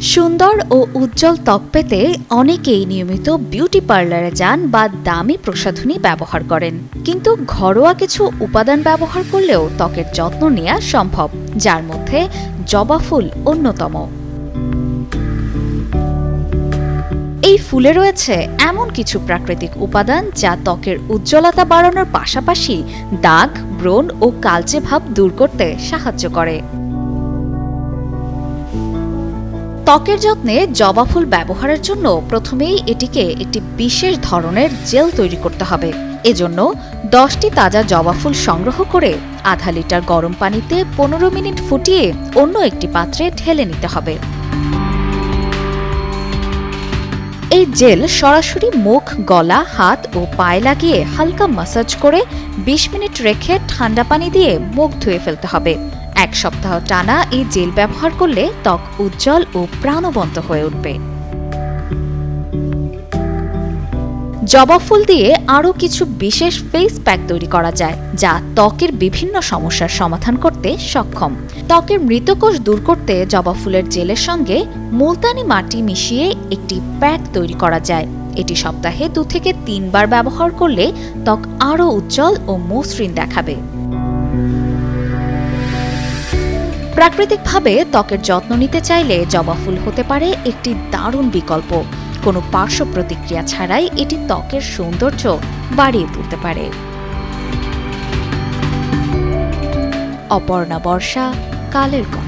সুন্দর ও উজ্জ্বল ত্বক পেতে অনেকেই নিয়মিত বিউটি পার্লারে যান বা দামি প্রসাধনী ব্যবহার করেন। কিন্তু ঘরোয়া কিছু উপাদান ব্যবহার করলেও ত্বকের যত্ন নেওয়া সম্ভব, যার মধ্যে জবা ফুল অন্যতম। এই ফুলে রয়েছে এমন কিছু প্রাকৃতিক উপাদান যা ত্বকের উজ্জ্বলতা বাড়ানোর পাশাপাশি দাগ, ব্রণ ও কালচে ভাব দূর করতে সাহায্য করে। ত্বকের যত্নে জবা ফুল ব্যবহারের জন্য প্রথমেই এটিকে একটি বিশেষ ধরনের জেল তৈরি করতে হবে। এজন্য দশটি তাজা জবা ফুল সংগ্রহ করে আধা লিটার গরম পানিতে পনেরো মিনিট ফুটিয়ে অন্য একটি পাত্রে ঢেলে নিতে হবে। এই জেল সরাসরি মুখ, গলা, হাত ও পায়ে লাগিয়ে হালকা মাসাজ করে ২০ মিনিট রেখে ঠান্ডা পানি দিয়ে মুখ ধুয়ে ফেলতে হবে। এক সপ্তাহ টানা এই জেল ব্যবহার করলে ত্বক উজ্জ্বল ও প্রাণবন্ত হয়ে উঠবে। জবা ফুল দিয়ে আরও কিছু বিশেষ ফেস প্যাক তৈরি করা যায়, যা ত্বকের বিভিন্ন সমস্যার সমাধান করতে সক্ষম। ত্বকের মৃতকোষ দূর করতে জবা ফুলের জেলের সঙ্গে মুলতানি মাটি মিশিয়ে একটি প্যাক তৈরি করা যায়। এটি সপ্তাহে দু থেকে তিনবার ব্যবহার করলে ত্বক আরও উজ্জ্বল ও মসৃণ দেখাবে। প্রাকৃতিকভাবে ত্বকের যত্ন নিতে চাইলে জবা ফুল হতে পারে একটি দারুণ বিকল্প। কোনো পার্শ্ব প্রতিক্রিয়া ছাড়াই এটি ত্বকের সৌন্দর্য বাড়িয়ে তুলতে পারে। অপর্ণা বর্ষা, কালের কণ্ঠ।